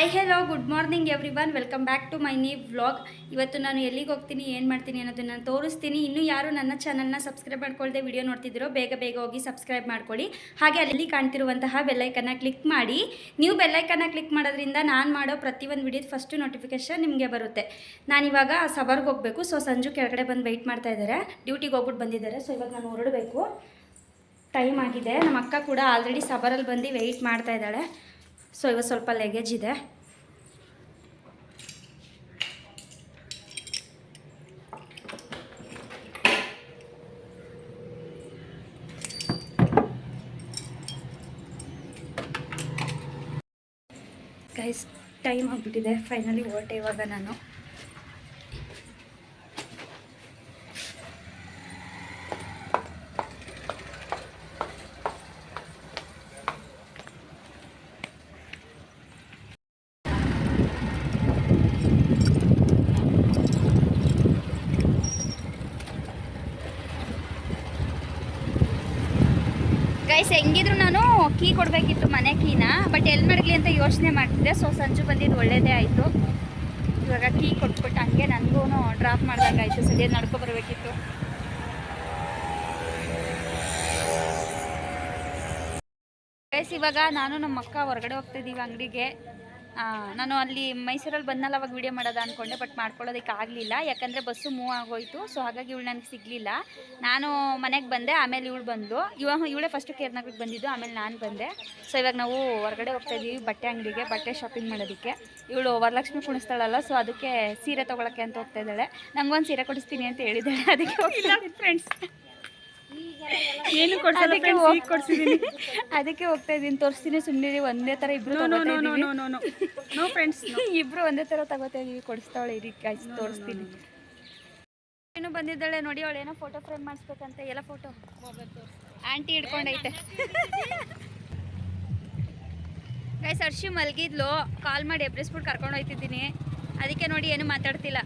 Hi hello good morning everyone welcome back to my new vlog ಇವತ್ತು ನಾನು ಎಲ್ಲಿಗೆ ಹೋಗ್ತೀನಿ, ಏನು ಮಾಡ್ತೀನಿ ಅನ್ನೋದನ್ನು ನಾನು ತೋರಿಸ್ತೀನಿ. ಇನ್ನೂ ಯಾರು ನನ್ನ ಚಾನಲ್ನ ಸಬ್ಸ್ಕ್ರೈಬ್ ಮಾಡ್ಕೊಳ್ಳದೆ ವಿಡಿಯೋ ನೋಡ್ತಿದ್ದೀರೋ, ಬೇಗ ಬೇಗ ಹೋಗಿ ಸಬ್ಸ್ಕ್ರೈಬ್ ಮಾಡ್ಕೊಳ್ಳಿ. ಹಾಗೆ ಅಲ್ಲಿ ಕಾಣ್ತಿರುವಂತಹ ಬೆಲ್ಲೈಕನ್ನ ಕ್ಲಿಕ್ ಮಾಡಿ. ನೀವು ಬೆಲ್ಲೈಕನ್ನ ಕ್ಲಿಕ್ ಮಾಡೋದ್ರಿಂದ ನಾನು ಮಾಡೋ ಪ್ರತಿಯೊಂದು ವಿಡಿಯೋದ ಫಸ್ಟು ನೋಟಿಫಿಕೇಶನ್ ನಿಮಗೆ ಬರುತ್ತೆ. ನಾನಿವಾಗ ಸಬರ್ಗೆ ಹೋಗಬೇಕು ಸೊ ಸಂಜು ಕೆಳಗಡೆ ಬಂದು ವೆಯ್ಟ್ ಮಾಡ್ತಾ ಇದ್ದಾರೆ ಡ್ಯೂಟಿಗೆ ಹೋಗ್ಬಿಟ್ಟು ಬಂದಿದ್ದಾರೆ ಸೊ ಇವಾಗ ನಾನು ಹೊರಡಬೇಕು. ಟೈಮ್ ಆಗಿದೆ. ನಮ್ಮ ಅಕ್ಕ ಕೂಡ ಆಲ್ರೆಡಿ ಸಬರಲ್ಲಿ ಬಂದು ವೆಯ್ಟ್ ಮಾಡ್ತಾ ಇದ್ದಾಳೆ. ಸೊ ಇವಾಗ ಸ್ವಲ್ಪ ಲಗೇಜ್ ಇದೆ. ಗೈಸ್ ಟೈಮ್ ಆಗಿಬಿಟ್ಟಿದೆ. ಫೈನಲಿ ಹೊರಟೆ ಇವಾಗ ನಾನು. ಗೈಸ್ ಹೆಂಗಿದ್ರು ನಾನು ಕೀ ಕೊಡಬೇಕಿತ್ತು ಮನೆ ಕೀನ ಬಟ್ ಎಲ್ಲಿ ಮಾಡಲಿ ಅಂತ ಯೋಚನೆ ಮಾಡ್ತಿದ್ದೆ. ಸೊ ಸಂಜು ಬಂದಿದ್ದು ಒಳ್ಳೇದೇ ಆಯಿತು. ಇವಾಗ ಕೀ ಕೊಟ್ಬಿಟ್ಟು ಹಂಗೆ ನನಗೂ ಡ್ರಾಪ್ ಮಾಡ್ದಂಗಾಯ್ತು. ಸದ್ಯ ನಡ್ಕೊ ಬರಬೇಕಿತ್ತು. ಗೈಸ್ ಇವಾಗ ನಾನು ನಮ್ಮ ಅಕ್ಕ ಹೊರಗಡೆ ಹೋಗ್ತಿದ್ದೀವಿ ಅಂಗಡಿಗೆ. ನಾನು ಅಲ್ಲಿ ಮೈಸೂರಲ್ಲಿ ಬಂದಲ್ಲ ಅವಾಗ ವೀಡಿಯೋ ಮಾಡೋದ ಅಂದ್ಕೊಂಡೆ ಬಟ್ ಮಾಡ್ಕೊಳ್ಳೋದಕ್ಕೆ ಆಗಲಿಲ್ಲ. ಯಾಕಂದರೆ ಬಸ್ಸು ಮೂವ್ ಆಗೋಯ್ತು ಸೊ ಹಾಗಾಗಿ ಇವಳು ನನಗೆ ಸಿಗಲಿಲ್ಲ. ನಾನು ಮನೆಗೆ ಬಂದೆ ಆಮೇಲೆ ಇವಳು ಬಂದು ಇವಾಗ ಇವಳೇ ಫಸ್ಟು ಕೇರ್ನಗರಿಗೆ ಬಂದಿದ್ದು ಆಮೇಲೆ ನಾನು ಬಂದೆ. ಸೊ ಇವಾಗ ನಾವು ಹೊರಗಡೆ ಹೋಗ್ತಾ ಇದ್ದೀವಿ ಬಟ್ಟೆ ಅಂಗಡಿಗೆ ಬಟ್ಟೆ ಶಾಪಿಂಗ್ ಮಾಡೋದಕ್ಕೆ. ಇವಳು ವರಲಕ್ಷ್ಮಿ ಕುಣಿಸ್ತಾಳಲ್ಲ ಸೊ ಅದಕ್ಕೆ ಸೀರೆ ತೊಗೊಳಕ್ಕೆ ಅಂತ ಹೋಗ್ತಾ ಇದ್ದಾಳೆ. ನಂಗೊಂದು ಸೀರೆ ಕೊಡಿಸ್ತೀನಿ ಅಂತ ಹೇಳಿದ್ದಾಳೆ ಅದಕ್ಕೆ ಫ್ರೆಂಡ್ಸ್ ಏನು ಕೊಡ್ಸಲ್ಲ ಈಗ ಕೊಡ್ಸಿದೀನಿ. ಅದಕ್ಕೆ ಹೋಗ್ತಾ ಇದ್ದೀನಿ ತೋರಿಸ್ತೀನಿ ಸುಮ್ಮನೆ ಒಂದೇ ತರ ಇಬ್ರು no no no no no no no no friends ಇಬ್ರು ಒಂದೇ ತರ ತಗೋತಾ ಇದೀವಿ ಕೊಡಿಸ್ತಾವಳೆ ಇರಿ ಗಾಯ್ಸ್ ತೋರಿಸ್ತೀನಿ. ಏನು ಬಂದಿದ್ದಾಳೆ ನೋಡಿ ಅವಳು ಏನೋ ಫೋಟೋ ಫ್ರೇಮ್ ಮಾಡಿಸ್ಬೇಕಂತ ಎಲ್ಲ ಫೋಟೋ ಆಂಟಿ ಹಿಡ್ಕೊಂಡೈತೆ. ಗೈಸ್ ಅರ್ಷಿ ಮಲಗಿದ್ಲು ಕಾಲ್ ಮಾಡಿ ಎಬ್ರಿಸ್ಬಿಟ್ಟು ಕರ್ಕೊಂಡು ಹೋಯ್ತಿದ್ದೀನಿ. ಅದಕ್ಕೆ ನೋಡಿ ಏನು ಮಾತಾಡ್ತಿಲ್ಲ.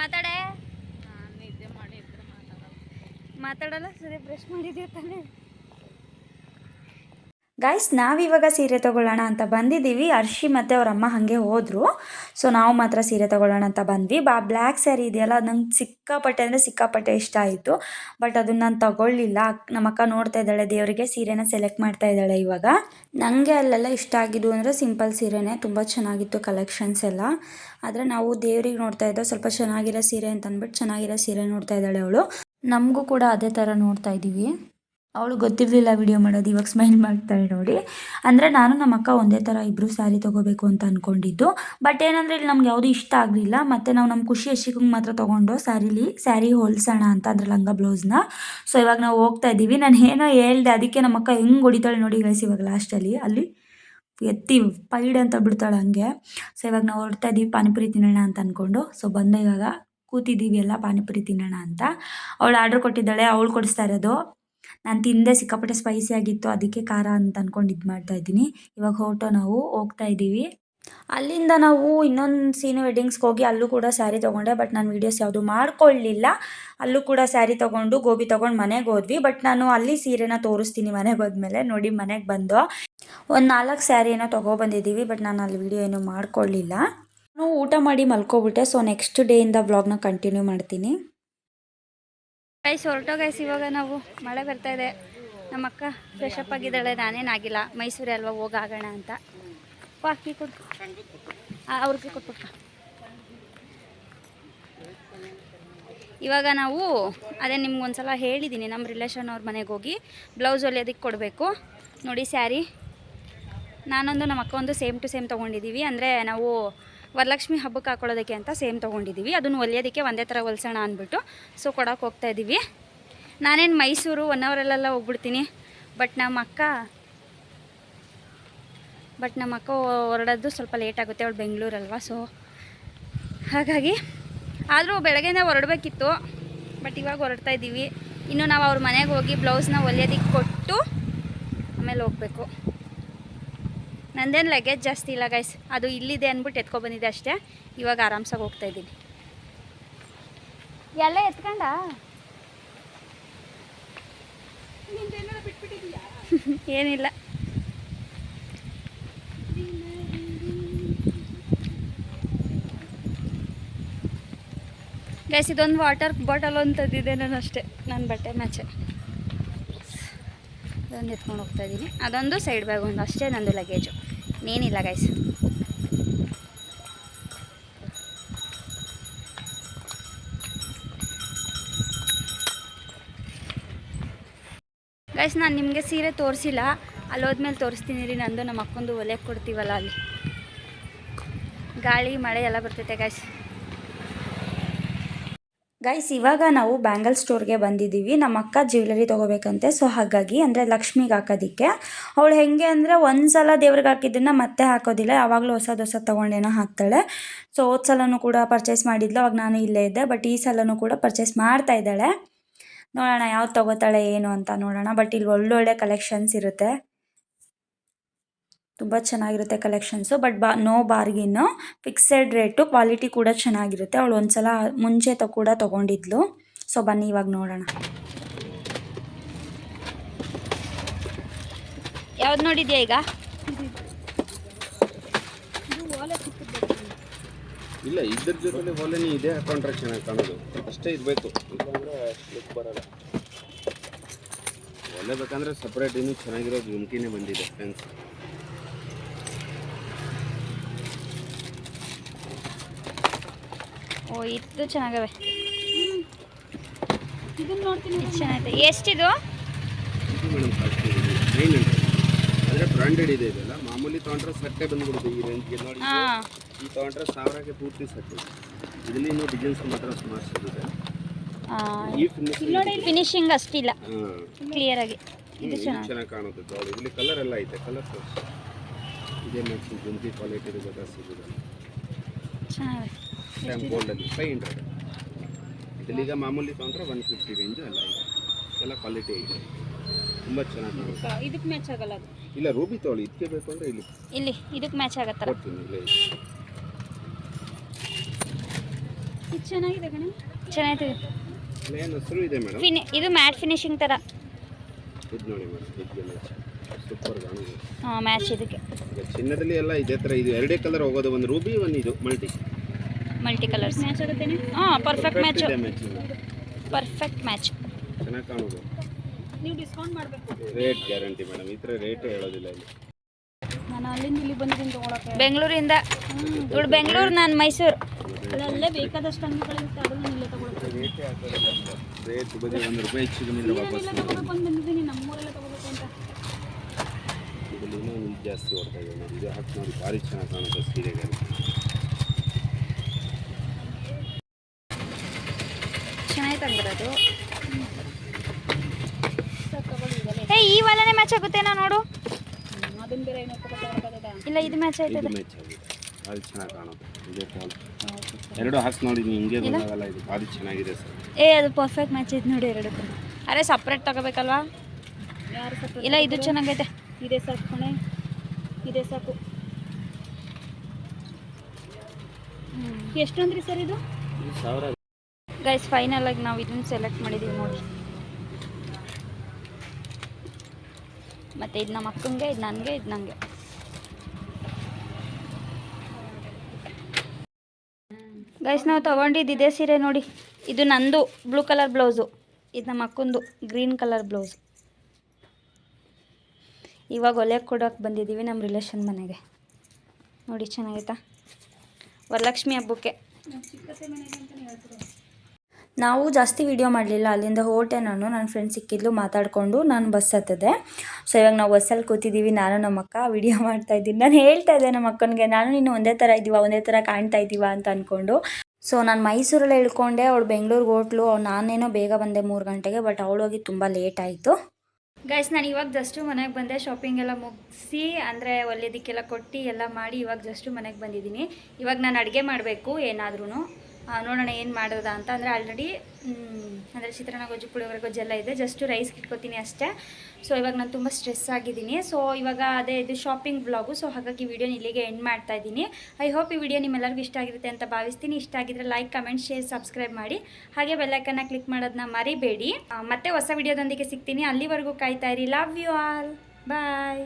ಮಾತಾಡೆ. ಮಾತಾಡಲ್ಲ? ಸರಿ ಬ್ರಷ್ ಮಾಡಿದ್ಯಾ ತಾನೇ? ಗಾಯ್ಸ್ ನಾವಿವಾಗ ಸೀರೆ ತೊಗೊಳ್ಳೋಣ ಅಂತ ಬಂದಿದ್ದೀವಿ. ಅರ್ಷಿ ಮತ್ತು ಅವರಮ್ಮ ಹಾಗೆ ಹೋದರು. ಸೊ ನಾವು ಮಾತ್ರ ಸೀರೆ ತೊಗೊಳ್ಳೋಣ ಅಂತ ಬಂದ್ವಿ. ಬಾ ಬ್ಲ್ಯಾಕ್ ಸ್ಯಾರಿ ಇದೆಯಲ್ಲ ಅದು ನಂಗೆ ಸಿಕ್ಕಾಪಟ್ಟೆ ಅಂದರೆ ಸಿಕ್ಕಾಪಟ್ಟೆ ಇಷ್ಟ ಆಯಿತು. ಬಟ್ ಅದನ್ನು ನಾನು ತಗೊಳ್ಳಿಲ್ಲ. ನಮ್ಮ ಅಕ್ಕ ನೋಡ್ತಾ ಇದ್ದಾಳೆ, ದೇವರಿಗೆ ಸೀರೆನ ಸೆಲೆಕ್ಟ್ ಮಾಡ್ತಾ ಇದ್ದಾಳೆ ಇವಾಗ. ನನಗೆ ಅಲ್ಲೆಲ್ಲ ಇಷ್ಟ ಆಗಿದ್ದು ಅಂದರೆ ಸಿಂಪಲ್ ಸೀರೆನೇ. ತುಂಬ ಚೆನ್ನಾಗಿತ್ತು ಕಲೆಕ್ಷನ್ಸ್ ಎಲ್ಲ. ಆದರೆ ನಾವು ದೇವ್ರಿಗೆ ನೋಡ್ತಾ ಇದ್ದೋ ಸ್ವಲ್ಪ ಚೆನ್ನಾಗಿರೋ ಸೀರೆ ಅಂತ ಅಂದ್ಬಿಟ್ಟು ಚೆನ್ನಾಗಿರೋ ಸೀರೆ ನೋಡ್ತಾ ಇದ್ದಾಳೆ ಅವಳು. ನಮಗೂ ಕೂಡ ಅದೇ ಥರ ನೋಡ್ತಾ ಇದ್ದೀವಿ. ಅವಳು ಗೊತ್ತಿರಲಿಲ್ಲ ವಿಡಿಯೋ ಮಾಡೋದು, ಇವಾಗ ಸ್ಮೈಲ್ ಮಾಡ್ತಾಳೆ ನೋಡಿ. ಅಂದರೆ ನಾನು ನಮ್ಮ ಅಕ್ಕ ಒಂದೇ ಥರ ಇಬ್ಬರು ಸ್ಯಾರಿ ತೊಗೋಬೇಕು ಅಂತ ಅಂದ್ಕೊಂಡಿದ್ದು ಬಟ್ ಏನಂದರೆ ಇಲ್ಲಿ ನಮ್ಗೆ ಯಾವುದು ಇಷ್ಟ ಆಗಲಿಲ್ಲ. ಮತ್ತು ನಾವು ನಮ್ಮ ಖುಷಿ ಎಷ್ಟಿಗೆ ಮಾತ್ರ ತೊಗೊಂಡು ಸ್ಯಾರಿಲಿ ಸ್ಯಾರಿ ಹೊಲ್ಸೋಣ ಅಂತ ಅದ್ರ ಲಂಗ ಬ್ಲೌಸ್ನ ಸೊ ಇವಾಗ ನಾವು ಹೋಗ್ತಾ ಇದ್ದೀವಿ. ನಾನು ಏನೋ ಹೇಳ್ದೆ, ಅದಕ್ಕೆ ನಮ್ಮ ಅಕ್ಕ ಹೆಂಗೆ ಹೊಡಿತಾಳೆ ನೋಡಿ ಗೈಸ್ ಇವಾಗ ಲಾಸ್ಟಲ್ಲಿ ಅಲ್ಲಿ. ಎತ್ತಿ ಪೈಡ್ ಅಂತ ಬಿಡ್ತಾಳೆ ಹಂಗೆ. ಸೊ ಇವಾಗ ನಾವು ಹೊರಡ್ತಾ ಇದ್ದೀವಿ ಪಾನಿಪುರಿ ತಿನ್ನೋಣ ಅಂತ ಅಂದ್ಕೊಂಡು ಸೊ ಬಂದ ಇವಾಗ ಕೂತಿದ್ದೀವಿ ಎಲ್ಲ ಪಾನಿಪುರಿ ತಿನ್ನೋಣ ಅಂತ. ಅವಳು ಆರ್ಡರ್ ಕೊಟ್ಟಿದ್ದಾಳೆ, ಅವಳು ಕೊಡಿಸ್ತಾ ಇರೋದು. ನಾನು ತಿಂದೆ, ಸಿಕ್ಕಾಪಟ್ಟೆ ಸ್ಪೈಸಿ ಆಗಿತ್ತು, ಅದಕ್ಕೆ ಖಾರ ಅಂತ ಅಂದ್ಕೊಂಡು ಇದು ಮಾಡ್ತಾ ಇದ್ದೀನಿ. ಇವಾಗ ಹೊರಟೋ ನಾವು ಹೋಗ್ತಾ ಇದ್ದೀವಿ. ಅಲ್ಲಿಂದ ನಾವು ಇನ್ನೊಂದು ಸೀನು ವೆಡ್ಡಿಂಗ್ಸ್ಗೆ ಹೋಗಿ ಅಲ್ಲೂ ಕೂಡ ಸ್ಯಾರಿ ತೊಗೊಂಡೆ ಬಟ್ ನಾನು ವೀಡಿಯೋಸ್ ಯಾವುದು ಮಾಡ್ಕೊಳ್ಳಿಲ್ಲ ಅಲ್ಲೂ ಕೂಡ ಸ್ಯಾರಿ ತೊಗೊಂಡು, ಗೋಬಿ ತೊಗೊಂಡು ಮನೆಗೆ ಹೋದ್ವಿ ಬಟ್ ನಾನು ಅಲ್ಲಿ ಸೀರೆನ ತೋರಿಸ್ತೀನಿ ಮನೆಗೆ ಹೋದ್ಮೇಲೆ, ನೋಡಿ ಮನೆಗೆ ಬಂದು. ಒಂದು ನಾಲ್ಕು ಸ್ಯಾರಿ ಏನೋ ತೊಗೊಬಂದಿದ್ದೀವಿ ಬಟ್ ನಾನು ಅಲ್ಲಿ ವೀಡಿಯೋ ಏನೂ ಮಾಡ್ಕೊಳ್ಳಿಲ್ಲ ನಾನು ಊಟ ಮಾಡಿ ಮಲ್ಕೊಬಿಟ್ಟೆ. ಸೊ ನೆಕ್ಸ್ಟ್ ಡೇಯಿಂದ ವ್ಲಾಗ್ನ ಕಂಟಿನ್ಯೂ ಮಾಡ್ತೀನಿ. ಗೈಸ್ ಹೊರಟೋ ಗೈಸ್ ಇವಾಗ ನಾವು ಮಳೆ ಬರ್ತಾ ಇದೆ. ನಮ್ಮ ಅಕ್ಕ ಫ್ರೆಶ್ ಅಪ್ ಆಗಿದ್ದಾಳೆ ನಾನೇನಾಗಿಲ್ಲ ಮೈಸೂರು ಅಲ್ವಾ ಹೋಗಾಗೋಣ ಅಂತ. ಪಾಕಿ ಕೊಟ್ಟು ಅವ್ರಿಗೆ ಇವಾಗ ನಾವು, ಅದೇ ನಿಮ್ಗೆ ಒಂದ್ಸಲ ಹೇಳಿದ್ದೀನಿ ನಮ್ಮ ರಿಲೇಷನ್ ಅವ್ರ ಮನೆಗೆ ಹೋಗಿ ಬ್ಲೌಸ್ ಹೊಲಿಯೋದಕ್ಕೆ ಕೊಡಬೇಕು. ನೋಡಿ ಸ್ಯಾರಿ ನಾನೊಂದು ನಮ್ಮ ಅಕ್ಕ ಒಂದು ಸೇಮ್ ಟು ಸೇಮ್ ತೊಗೊಂಡಿದ್ದೀವಿ ಅಂದರೆ ನಾವು ವರಲಕ್ಷ್ಮಿ ಹಬ್ಬಕ್ಕೆ ಹಾಕೊಳ್ಳೋದಕ್ಕೆ ಅಂತ ಸೇಮ್ ತೊಗೊಂಡಿದ್ದೀವಿ. ಅದನ್ನು ಹೊಲಿಯೋದಕ್ಕೆ ಒಂದೇ ಥರ ಹೊಲ್ಸೋಣ ಅಂದ್ಬಿಟ್ಟು ಸೊ ಕೊಡೋಕೆ ಹೋಗ್ತಾ ಇದ್ದೀವಿ. ನಾನೇನು ಮೈಸೂರು ಒನ್ ಅವರಲ್ಲೆಲ್ಲ ಹೋಗ್ಬಿಡ್ತೀನಿ ಬಟ್ ನಮ್ಮ ಅಕ್ಕ ಬಟ್ ನಮ್ಮ ಅಕ್ಕ ಹೊರಡೋದು ಸ್ವಲ್ಪ ಲೇಟ್ ಆಗುತ್ತೆ, ಅವಳು ಬೆಂಗಳೂರಲ್ವಾ ಸೊ ಹಾಗಾಗಿ ಆದರೂ ಬೆಳಗ್ಗೆನೇ ಹೊರಡಬೇಕಿತ್ತು ಬಟ್ ಇವಾಗ ಹೊರಡ್ತಾ ಇದ್ದೀವಿ. ಇನ್ನು ನಾವು ಅವ್ರ ಮನೆಗೆ ಹೋಗಿ ಬ್ಲೌಸ್ನ ಹೊಲಿಯೋದಕ್ಕೆ ಕೊಟ್ಟು ಆಮೇಲೆ ಹೋಗಬೇಕು. ನಂದೇನು ಲಗೇಜ್ ಜಾಸ್ತಿ ಇಲ್ಲ ಗೈಸ್ ಅದು ಇಲ್ಲಿದೆ ಅಂದ್ಬಿಟ್ಟು ಎತ್ಕೊಬಂದಿದೆ ಅಷ್ಟೇ. ಇವಾಗ ಆರಾಮ್ಸಾಗಿ ಹೋಗ್ತಾ ಇದ್ದೀನಿ. ಎಲ್ಲ ಎತ್ಕೊಂಡ? ಏನಿಲ್ಲ. ಗೈಸ್ ಇದೊಂದು ವಾಟರ್ ಬಾಟಲ್ ಅಂತದಿದೆ ನಾನು ಅಷ್ಟೇ. ನನ್ನ ಬಟ್ಟೆ ಮ್ಯಾಚೆ. ಅದೊಂದು ಎತ್ಕೊಂಡು ಹೋಗ್ತಾ ಇದ್ದೀನಿ. ಅದೊಂದು ಸೈಡ್ ಬ್ಯಾಗ್ ಒಂದು, ಅಷ್ಟೇ ನಂದು ಲಗೇಜು ಇನ್ನೇನಿಲ್ಲ ಗೈಸ್ ಗೈಸ್ ನಾನು ನಿಮಗೆ ಸೀರೆ ತೋರಿಸಿಲ್ಲ. ಅಲ್ಲಿ ಹೋದ್ಮೇಲೆ ತೋರಿಸ್ತೀನಿ ರೀ, ನಂದು ನಮ್ಮ ಅಕ್ಕೊಂದು ಒಲೆ ಕೊಡ್ತೀವಲ್ಲ ಅಲ್ಲಿ. ಗಾಳಿ, ಮಳೆ ಎಲ್ಲ ಬರ್ತೈತೆ ಗೈಸ್ ಗೈಸ್ ಇವಾಗ ನಾವು ಬ್ಯಾಂಗಲ್ ಸ್ಟೋರ್ಗೆ ಬಂದಿದ್ದೀವಿ. ನಮ್ಮ ಅಕ್ಕ ಜ್ಯುವೆಲರಿ ತೊಗೋಬೇಕಂತೆ. ಸೊ ಹಾಗಾಗಿ ಅಂದರೆ ಲಕ್ಷ್ಮಿಗೆ ಹಾಕೋದಕ್ಕೆ. ಅವಳು ಹೆಂಗೆ ಅಂದರೆ ಒಂದು ಸಲ ದೇವ್ರಿಗೆ ಹಾಕಿದ್ದನ್ನು ಮತ್ತೆ ಹಾಕೋದಿಲ್ಲ. ಯಾವಾಗಲೂ ಹೊಸದು ಹೊಸ ತೊಗೊಂಡೇನೋ ಹಾಕ್ತಾಳೆ. ಸೊ ಹೋದ ಸಲನೂ ಕೂಡ ಪರ್ಚೇಸ್ ಮಾಡಿದ್ಲು. ಅವಾಗ ನಾನು ಇಲ್ಲೇ ಇದ್ದೆ. ಬಟ್ ಈ ಸಲನೂ ಕೂಡ ಪರ್ಚೇಸ್ ಮಾಡ್ತಾ ಇದ್ದಾಳೆ. ನೋಡೋಣ ಯಾವ್ದು ತೊಗೋತಾಳೆ, ಏನು ಅಂತ ನೋಡೋಣ. ಬಟ್ ಇಲ್ಲಿ ಒಳ್ಳೊಳ್ಳೆ ಕಲೆಕ್ಷನ್ಸ್ ಇರುತ್ತೆ. ತುಂಬ ಚೆನ್ನಾಗಿರುತ್ತೆ ಕಲೆಕ್ಷನ್ಸು ಬಟ್ ಬಾ no bargain fixed rate quality ಕೂಡ ಚೆನ್ನಾಗಿರುತ್ತೆ. ಅವಳು ಒಂದ್ಸಲ ಮುಂಚೆ ತ, ಕೂಡ ತೊಗೊಂಡಿದ್ಲು. ಸೊ ಬನ್ನಿ ಇವಾಗ ನೋಡೋಣ. ಯಾವ್ದು ನೋಡಿದ್ಯಾ ಈಗ? ಇಲ್ಲ, ಇದ್ರ ಜೊತೆ ಹೊಲೆನೇ ಇದೆ. ಕಾಂಟ್ರಾಕ್ಷನ್ ಚೆನ್ನಾಗಿ ಕಾಣೋದು ಅಷ್ಟೇ ಇರಬೇಕು. ಇಲ್ಲಾಂದ್ರೆ ಲುಕ್ ಬರಲ್ಲ. ಹೊಲೆ ಬೇಕಂದ್ರೆ ಸಪ್ರೇಟ್ ಇನ್ನೂ ಚೆನ್ನಾಗಿರೋ ಜುಮ್ಕಿನೇ ಬಂದಿದೆ ಫ್ರೆಂಡ್ಸ್ ಓ ಇದು ಚೆನ್ನಾಗವೆ. ಇದನ್ನ ನೋಡ್ತೀನಿ ಚೆನ್ನಾಗಿದೆ ಎಷ್ಟಿದು? ಅಂದರೆ ಬ್ರಾಂಡೆಡ್ ಇದೆ ಇದೆಲ್ಲ. ಮಾಮೂಲಿ ತೊಗೊಂಡ್ರೆ ಸಟ್ಟೆ ಬಂದ್ಬಿಡುತ್ತೆ ಈ ರೇಂಜ್ಗೆ ನೋಡಿ ಈ ತೊಗೊಂಡ್ರೆ ಸಾವಿರಕ್ಕೆ ಪೂರ್ತಿ ಸಟ್ಟೆ. ಇದರಲ್ಲಿ ಇನ್ನೂ ಡಿಸೈನ್ಸ್ ಮಾತ್ರ ಸುಮಾರು ಸಿಗುತ್ತೆ. ನೋಡಿ ಫಿನಿಶ್ ಫಿನಿಶಿಂಗ್ ಅಷ್ಟಿಲ್ಲ. ಕ್ಲಿಯರ್ ಆಗಿ. ಇದು ಚೆನ್ನಾಗಿ. ಚೆನ್ನಾಗಿ ಕಾಣುತ್ತೆ ತಗೊಳ್ಳಿ ಇಲ್ಲಿ ಕಲರ್ ಎಲ್ಲ ಐತೆ. ಕಲರ್ ಇದೇ ಮ್ಯಾಕ್ಸಿಮ್ ಜುಮ್ಕಿ ಕ್ವಾಲಿಟಿ ಬೇಕಾದ್ರೆ ಸಿಗುತ್ತೆ. ಚೆನ್ನಾಗಿದೆ ಸ್ಟ್ಯಾಂಪ್ ಗೋಲ್ಡಲ್ಲಿ ಫೈವ್ ಹಂಡ್ರೆಡ್ ಇದರಲ್ಲಿ ಈಗ ಮಾಮೂಲಿ ತೊಗೊಂಡ್ರೆ ಒನ್ ಫಿಫ್ಟಿ ರೇಂಜು ಎಲ್ಲ ಇದೆ. ಎಲ್ಲ ಕ್ವಾಲಿಟಿ ಇದೆ. ತುಂಬ ಚೆನ್ನಾಗಿ ಕಾಣುತ್ತೆ. ಇದಕ್ಕೆ ಮ್ಯಾಚ್ ಆಗಲ್ಲ ಅದು? ಇಲ್ಲ ರೂಬಿ ತೊಗೊಳ್ಳಿ. ಇದಕ್ಕೆ ಬೇಕು ಅಂದರೆ ಇಲ್ಲಿ. ಇಲ್ಲಿ ಇದಕ್ಕೆ ಮ್ಯಾಚ್ ಆಗತ್ತಲ್ಲ ಕೊಡ್ತೀನಿ ಇಲ್ಲೇ. ಇದೆ. ಇದು ಚೆನ್ನಾಗಿದೆ ಕಣ. ಚೆನ್ನಾಗಿದೆ. ಇಲ್ಲ ಏನು ಹಸಿರು ಇದೆ ಮೇಡಮ್? ಫಿನಿ ಇದು ಮ್ಯಾಟ್ ಫಿನಿಶಿಂಗ್ ಥರ ಇದು ನೋಡಿ ಮೇಡಮ್ ಮ್ಯಾಚ್ ಸೂಪರ್ ಕಾಣುತ್ತೆ ಹಾಂ ಮ್ಯಾಚ್ ಇದಕ್ಕೆ. ಈಗ ಚಿನ್ನದಲ್ಲಿ ಎಲ್ಲ ಇದೆ ಥರ ಇದು. ಎರಡೇ ಕಲರ್ ಹೋಗೋದು ಒಂದು ರೂಬಿ ಒಂದು ಇದು ಮಲ್ಟಿ ಮಲ್ಟಿ ಕಲರ್ಸ್. ಮ್ಯಾಚ್ ಆಗುತ್ತೇನೆ? ಹಾಂ ಪರ್ಫೆಕ್ಟ್ ಮ್ಯಾಚ್ ಪರ್ಫೆಕ್ಟ್ ಮ್ಯಾಚ್ ಚೆನ್ನಾಗಿ ಕಾಣೋದು. ನೀವು ಡಿಸ್ಕೌಂಟ್ ಮಾಡಬೇಕು. ರೇಟ್ ಗ್ಯಾರಂಟಿ ಮೇಡಮ್ ಈ ಥರ ರೇಟೇ ಹೇಳೋದಿಲ್ಲ ಇಲ್ಲಿ. ನಾನು ಅಲ್ಲಿಂದ ಇಲ್ಲಿ ಬಂದಿದ್ದೀನಿ ತೊಗೊಳಕ್ಕೆ. ಬೆಂಗಳೂರಿಂದ. ಇವಳು ಬೆಂಗಳೂರು ನಾನು ಮೈಸೂರು. ಅಲ್ಲೇ ಬೇಕಾದಷ್ಟು ಅಂಗಡಿಗಳಿರುತ್ತೆ ಅದನ್ನು ಇಲ್ಲೇ ತಗೊಳ್ತೀನಿ. ರೇಟೇ ಒಂದು ರೂಪಾಯಿ ಹೆಚ್ಚಿಗೆ ವಾಪಸ್ ಬಂದಿದ್ದೀನಿ ನಮ್ಮೂರಲ್ಲೇ ತೊಗೋಬೇಕು ಅಂತ. ಇದರಲ್ಲಿ ಇನ್ನೂ ಒಂದು ಜಾಸ್ತಿ ಇದೆ ಇದು ಹಾಕಿ ನೋಡಿ ಭಾರಿ ಚೆನ್ನಾಗಿ ಕಾಣುತ್ತೆ ಸೀರೆಗೆ ಚೆನ್ನಾಯ್ತು ತಂದಿರೋದು ಅದು ಏ ಈ ವಲನೆ ಮ್ಯಾಚ್ ಆಗುತ್ತೇನೋ ನೋಡು. ಇಲ್ಲ ಇದು ಮ್ಯಾಚ್ ಇದು ಆಯ್ತದೆ ಮ್ಯಾಚ್ ಆಗಿದೆ. ಭಾರಿ ಚೆನ್ನಾಗಿ ಕಾಣುತ್ತೆ. ಇದೇ ಫಾಲ್ ಎರಡು ಹಾಕಿ ನೋಡಿ ನೀವು ಹಿಂಗೆ ಗೊತ್ತಾಗಲ್ಲ ಇದು ಭಾರಿ ಚೆನ್ನಾಗಿದೆ ಸರ್ ಏ ಅದು ಪರ್ಫೆಕ್ಟ್ ಮ್ಯಾಚ್ ಐತೆ ನೋಡಿ ಎರಡು. ಅರೆ ಸಪ್ರೇಟ್ ತಗೋಬೇಕಲ್ವಾ? ಇಲ್ಲ ಇದು ಚೆನ್ನಾಗೈತೆ. ಇದೇ ಸಾಕು ಕಣೆ ಇದೇ ಸಾಕು ಎಷ್ಟು ಅಂದ್ರಿ ಸರ್ ಇದು? ಇದು ಸಾವಿರ ಗೈಸ್ ಫೈನಲ್ ಆಗಿ ನಾವು ಇದನ್ನ ಸೆಲೆಕ್ಟ್ ಮಾಡಿದ್ದೀವಿ ನೋಡಿ. ಮತ್ತು ಇದು ನಮ್ಮ ಅಕ್ಕಂಗೆ, ಇದು ನನಗೆ ಇದು ನನಗೆ ಗೈಸ್ ನಾವು ತಗೊಂಡಿದ್ದು ಇದೇ ಸೀರೆ ನೋಡಿ. ಇದು ನಂದು ಬ್ಲೂ ಕಲರ್ ಬ್ಲೌಸು ಇದು ನಮ್ಮ ಅಕ್ಕಂದು ಗ್ರೀನ್ ಕಲರ್ ಬ್ಲೌಸ್ ಇವಾಗ ಹೊಲಿಯಕ್ಕೆ ಕೊಡೋಕೆ ಬಂದಿದ್ದೀವಿ ನಮ್ಮ ರಿಲೇಷನ್ ಮನೆಗೆ. ನೋಡಿ, ಚೆನ್ನಾಗೈತಾ? ವರಲಕ್ಷ್ಮಿ ಹಬ್ಬಕ್ಕೆ. ನಾವು ಜಾಸ್ತಿ ವಿಡಿಯೋ ಮಾಡಲಿಲ್ಲ. ಅಲ್ಲಿಂದ ಹೊರಟೆ ನಾನು ನನ್ನ ಫ್ರೆಂಡ್ ಸಿಕ್ಕಿದ್ಲು, ಮಾತಾಡಿಕೊಂಡು ನಾನು ಬಸ್ ಹತ್ತದೆ. ಸೊ ಇವಾಗ ನಾವು ಬಸ್ಸಲ್ಲಿ ಕೂತಿದ್ದೀವಿ ನಾನು ನಮ್ಮ ಅಕ್ಕ ವಿಡಿಯೋ ಮಾಡ್ತಾ ಇದ್ದೀನಿ. ನಾನು ಹೇಳ್ತಾ ಇದ್ದೆ ನಮ್ಮ ಅಕ್ಕನಿಗೆ, ನಾನು ನೀನು ಒಂದೇ ಥರ ಇದ್ದೀವ? ಒಂದೇ ಥರ ಕಾಣ್ತಾ ಇದ್ದೀವ? ಅಂತ ಅಂದ್ಕೊಂಡು ಸೊ ನಾನು ಮೈಸೂರಲ್ಲಿ ಇಳ್ಕೊಂಡೆ. ಅವಳು ಬೆಂಗಳೂರಿಗೆ ಹೋಟ್ಲು. ನಾನೇನೋ ಬೇಗ ಬಂದೆ ಮೂರು ಗಂಟೆಗೆ ಬಟ್ ಅವಳೋಗಿ ತುಂಬ ಲೇಟ್ ಆಯಿತು. ಗೈಸ್ ನಾನು ಇವಾಗ ಜಸ್ಟು ಮನೆಗೆ ಬಂದೆ. ಶಾಪಿಂಗ್ ಎಲ್ಲ ಮುಗಿಸಿ, ಅಂದರೆ ಒಳ್ಳೆದಕ್ಕೆಲ್ಲ ಕೊಟ್ಟು ಎಲ್ಲ ಮಾಡಿ ಇವಾಗ ಜಸ್ಟು ಮನೆಗೆ ಬಂದಿದ್ದೀನಿ. ಇವಾಗ ನಾನು ಅಡುಗೆ ಮಾಡಬೇಕು ಏನಾದ್ರೂ ನೋಡೋಣ ಏನು ಮಾಡೋದ ಅಂತ. ಅಂದರೆ ಆಲ್ರೆಡಿ ಅಂದರೆ ಚಿತ್ರಾನ್ನ ಗೊಜ್ಜು, ಪುಳಿಯೋಗರೆ ಗೊಜ್ಜು ಎಲ್ಲ ಇದೆ. ಜಸ್ಟು ರೈಸ್ ಇಟ್ಕೋತೀನಿ ಅಷ್ಟೇ. ಸೊ ಇವಾಗ ನಾನು ತುಂಬ ಸ್ಟ್ರೆಸ್ ಆಗಿದ್ದೀನಿ. ಸೊ ಇವಾಗ ಅದೇ ಇದು ಶಾಪಿಂಗ್ ಬ್ಲಾಗು ಸೊ ಹಾಗಾಗಿ ವಿಡಿಯೋನ ಇಲ್ಲಿಗೆ ಎಂಡ್ ಮಾಡ್ತಾ ಇದ್ದೀನಿ. ಐ ಹೋಪ್ ಈ ವಿಡಿಯೋ ನಿಮ್ಮೆಲ್ಲರಿಗೂ ಇಷ್ಟ ಆಗಿರುತ್ತೆ ಅಂತ ಭಾವಿಸ್ತೀನಿ. ಇಷ್ಟ ಆಗಿದ್ರೆ ಲೈಕ್ ಕಮೆಂಟ್ ಶೇರ್ ಸಬ್ಸ್ಕ್ರೈಬ್ ಮಾಡಿ. ಹಾಗೆ ಬೆಲ್ಲೈಕನ್ನ ಕ್ಲಿಕ್ ಮಾಡೋದನ್ನ ಮರಿಬೇಡಿ. ಮತ್ತೆ ಹೊಸ ವಿಡಿಯೋದೊಂದಿಗೆ ಸಿಗ್ತೀನಿ. ಅಲ್ಲಿವರೆಗೂ ಕಾಯ್ತಾ ಇರಿ. Love you all bye